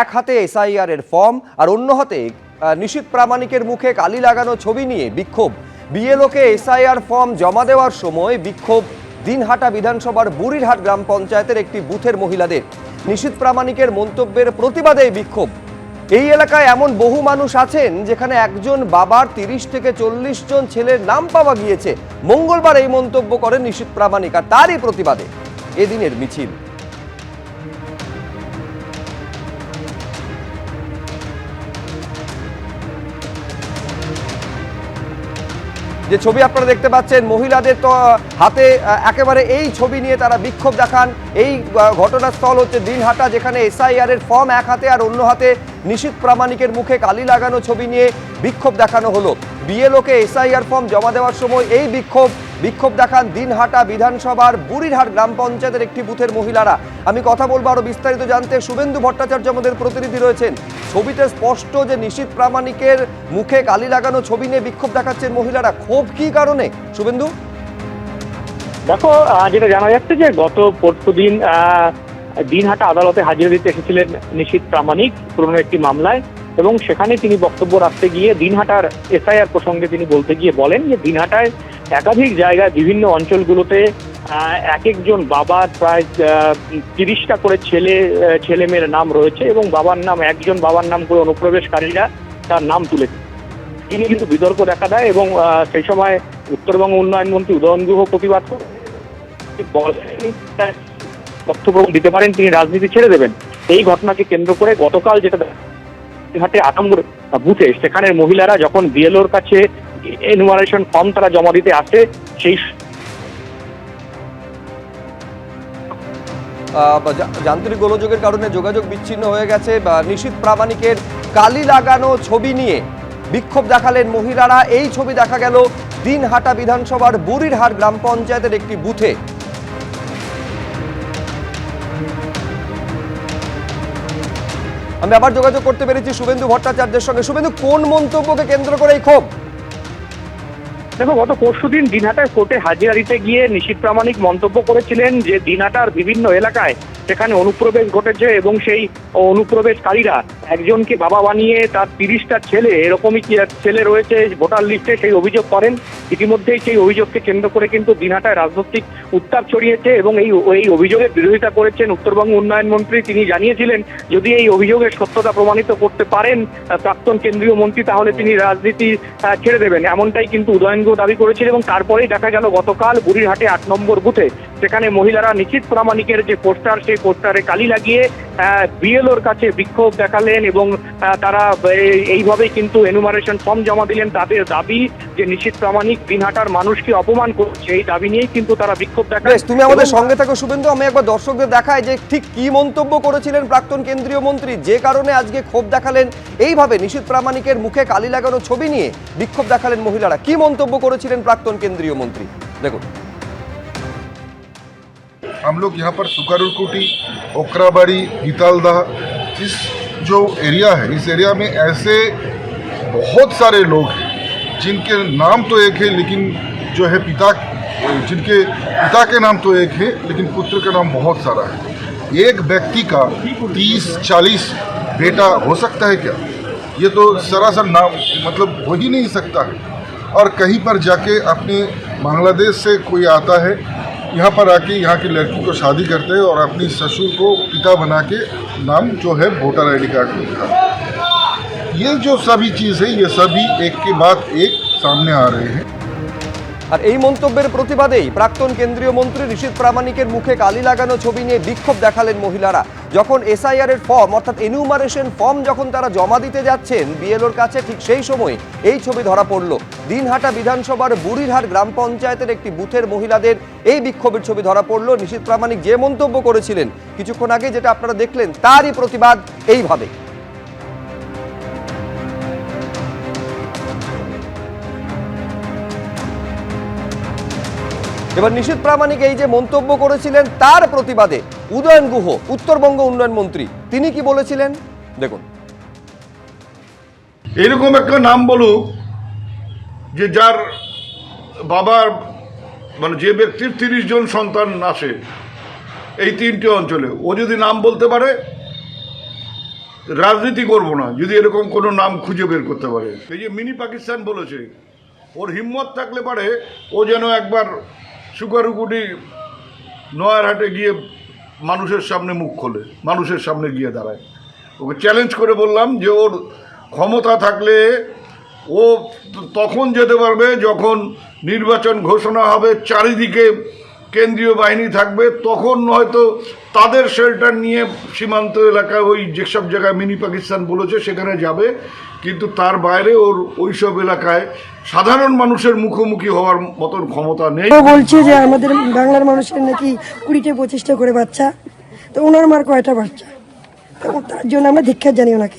এক হাতে এসআইআর এর ফর্ম আর অন্য হাতে নিশীথ প্রামাণিকের মুখে কালি লাগানো ছবি নিয়ে বিক্ষোভ। বিএলওকে এসআইআর ফর্ম জমা দেওয়ার সময় বিক্ষোভ। দিনহাটা বিধানসভার বুড়িরহাট গ্রাম পঞ্চায়েতের একটি বুথের মহিলাদের। নিশীথ প্রামাণিকের মন্তব্যের প্রতিবাদে বিক্ষোভ। এই এলাকায় এমন বহু মানুষ আছেন যেখানে একজন বাবার তিরিশ থেকে চল্লিশ জন ছেলের নাম পাওয়া গিয়েছে। মঙ্গলবার এই মন্তব্য করেন নিশীথ প্রামাণিক আর তারই প্রতিবাদে। এদিনের মিছিল। যে ছবি আপনারা দেখতে পাচ্ছেন, মহিলাদের তো হাতে একেবারে এই ছবি নিয়ে তারা বিক্ষোভ দেখান। এই ঘটনাস্থল হচ্ছে দিনহাটা, যেখানে এসআইআরের ফর্ম এক হাতে আর অন্য হাতে নিশীত প্রামাণিকের মুখে কালি লাগানো ছবি নিয়ে বিক্ষোভ দেখানো হলো। বিএলওকে এসআইআর ফর্ম জমা দেওয়ার সময় এই বিক্ষোভ। বিক্ষোভ দেখান দিনহাটা বিধানসভার বুড়িরহাট গ্রাম পঞ্চায়েতের একটি বুথের মহিলারা। আমি কথা বলব আরও বিস্তারিত জানতে। শুভেন্দু ভট্টাচার্য আমাদের প্রতিনিধি রয়েছেন। ছবিতে স্পষ্ট যে নিশীথ প্রামাণিকের মুখে কালি লাগানো ছবি নিয়ে বিক্ষোভ দেখাচ্ছেন মহিলারা। ক্ষোভ কি কারণে? শুভেন্দু? দেখো যেটা জানা যাচ্ছে যে গত পরশুদিন দিন দিনহাটা আদালতে হাজিরা দিতে এসেছিলেন নিশীথ প্রামাণিক পুরনো একটি মামলায়। এবং সেখানে তিনি বক্তব্য রাখতে গিয়ে দিনহাটার এসআইআর প্রসঙ্গে তিনি বলতে গিয়ে বলেন যে দিনহাটায় একাধিক জায়গায় বিভিন্ন অঞ্চলগুলোতে এক একজন বাবার প্রায় তিরিশটা করে ছেলে ছেলে মেয়ের নাম রয়েছে এবং বাবার নাম, একজন বাবার নাম করে অনুপ্রবেশকারীরা তার নাম তুলে তিনি কিন্তু বিতর্ক দেখা দেয় এবং সেই সময় উত্তরবঙ্গ উন্নয়ন মন্ত্রী উদয়ন গুহ প্রতিবাদ বক্তব্য দিতে পারেন, তিনি রাজনীতি ছেড়ে দেবেন। এই ঘটনাকে কেন্দ্র করে গতকাল যেটা হাটে আট বুথে সেখানের মহিলারা যখন বিএলওর কাছে এনুমারেশন ফর্ম তারা জমা দিতে আসে, সেই যান্ত্রিক গোলযোগের কারণে যোগাযোগ বিচ্ছিন্ন হয়ে গেছে। বা নিশীথ প্রামাণিকের কালি লাগানো ছবি নিয়ে বিক্ষোভ দেখালেন মহিলারা। এই ছবি দেখা গেল দিনহাটা বিধানসভার বুড়িরহাট গ্রাম পঞ্চায়েতের একটি বুথে। আমি আবার যোগাযোগ করতে পেরেছি শুভেন্দু ভট্টাচার্যের সঙ্গে। শুভেন্দু, কোন মন্তব্যকে কেন্দ্র করে এই ক্ষোভ? দেখো, গত পরশু দিন দিনহাটায় কোর্টে হাজিরা দিতে গিয়ে নিশীথ প্রামাণিক মন্তব্য করেছিলেন যে দিনহাটার বিভিন্ন এলাকায় সেখানে অনুপ্রবেশ ঘটেছে এবং সেই অনুপ্রবেশকারীরা একজনকে বাবা বানিয়ে তার তিরিশটা ছেলে, এরকমই ছেলে রয়েছে ভোটার লিস্টে সেই অভিযোগ করেন। ইতিমধ্যেই সেই অভিযোগকে কেন্দ্র করে কিন্তু দিনহাটায় রাজনৈতিক উত্তাপ ছড়িয়েছে এবং এই এই অভিযোগের বিরোধিতা করেছেন উত্তরবঙ্গ উন্নয়ন মন্ত্রী। তিনি জানিয়েছিলেন, যদি এই অভিযোগের সত্যতা প্রমাণিত করতে পারেন প্রাক্তন কেন্দ্রীয় মন্ত্রী, তাহলে তিনি রাজনীতি ছেড়ে দেবেন। এমনটাই কিন্তু উদয়নগু দাবি করেছিল এবং তারপরেই দেখা গেল গতকাল বুড়িরহাটে আট নম্বর বুথে। সেখানে মহিলারা নিশ্চিত প্রামাণিকের যে পোস্টার, সেই পোস্টারে কালি লাগিয়ে বিএলওর কাছে বিক্ষোভ দেখালেন এবং তারা এইভাবেই কিন্তু এনুমারেশন ফর্ম জমা দিলেন। তাদের দাবি যে নিশ্চিত প্রামাণিক দিনহাটার মানুষকে অপমান করছে এই দাবি নিয়েই কিন্তু তারা বিক্ষোভ বেশ তুমি আমাদের সঙ্গে থাকো শুভেন্দু আমি একবার দর্শকদের দেখাই যে ঠিক কি মন্তব্য করেছিলেন প্রাক্তন কেন্দ্রীয় মন্ত্রী। যে কারণে আজকে ক্ষোভ দেখালেন এইভাবে নিশীথ প্রামাণিকের মুখে কালি লাগানো ছবি নিয়ে বিক্ষোভ দেখালেন মহিলারা। কি মন্তব্য করেছিলেন প্রাক্তন কেন্দ্রীয় মন্ত্রী? দেখুন। हम लोग यहाँ पर सुकारुकुटी ओकराबाड़ी गीतालदा इस जो एरिया है, इस एरिया में ऐसे बहुत सारे लोग हैं, जिनके नाम तो एक है, लेकिन जो है पिता, जिनके पिता के नाम तो एक है, लेकिन पुत्र का नाम बहुत सारा है। एक व्यक्ति का तीस, चालीस बेटा हो सकता है क्या? ये तो सरासर नाम मतलब हो ही नहीं सकता है। और कहीं पर जाके अपने बांग्लादेश से कोई आता है यहाँ पर आके यहाँ की लड़की को शादी करते हैं और अपनी ससुर को पिता बना के नाम जो है वोटर आईडी कार्ड में लिखा ये जो सभी चीज़ है ये सभी एक के बाद एक सामने आ रहे हैं আর এই মন্তব্যের প্রতিবাদেই প্রাক্তন কেন্দ্রীয় মন্ত্রী নিশীথ প্রামাণিকের মুখে কালি লাগানো ছবি নিয়ে বিক্ষোভ দেখালেন মহিলারা যখন এসআইআর এর ফর্ম অর্থাৎ এনিউমারেশন ফর্ম যখন তারা জমা দিতে যাচ্ছেন বিএলওর কাছে ঠিক সেই সময় এই ছবি ধরা পড়ল দিনহাটা বিধানসভার বুড়িরহাট গ্রাম পঞ্চায়েতের একটি বুথের মহিলাদের এই বিক্ষোভের ছবি ধরা পড়ল। নিশীথ প্রামাণিক যে মন্তব্য করেছিলেন কিছুক্ষণ আগে যেটা আপনারা দেখলেন, তারই প্রতিবাদ এইভাবে। এবার নিশীথ প্রামাণিক এই যে মন্তব্য করেছিলেন, তার প্রতিবাদে উদয়ন গুহ, উত্তরবঙ্গ উন্নয়ন মন্ত্রী, তিনি কি বলেছিলেন? দেখুন। এরকম একটা নাম বলুক যে যার বাবার মানে যে ব্যক্তির তিরিশ জন সন্তান আসে এই তিনটি অঞ্চলে, ও যদি নাম বলতে পারে, রাজনীতি করব না, যদি এরকম কোনো নাম খুঁজে বের করতে পারে। এই যে মিনি পাকিস্তান বলেছে, ওর হিম্মত থাকলে পারে, ও যেন একবার সুকারুকুটি নয়ারহাটে গিয়ে মানুষের সামনে মুখ খোলে, মানুষের সামনে গিয়ে দাঁড়ায়। ওকে চ্যালেঞ্জ করে বললাম যে ওর ক্ষমতা থাকলে ও তখন যেতে পারবে যখন নির্বাচন ঘোষণা হবে, চারিদিকে কেন্দ্রীয় বাহিনী থাকবে, তখন হয়তো তাদের শেল্টার নিয়ে সীমান্ত এলাকায় ওই যেসব জায়গায় মিনি পাকিস্তান বলেছে সেখানে যাবে। কিন্তু তার বাইরে ওর ওইসব এলাকায় সাধারণ মানুষের মুখোমুখি হওয়ার মতন ক্ষমতা নেই। বলছে যে আমাদের বাংলার মানুষের নাকি কুড়িটা পঁচিশটা করে বাচ্চা, তো ওনার মার কয়টা বাচ্চা? তার জন্য আমরা দীক্ষা জানি ওনাকে।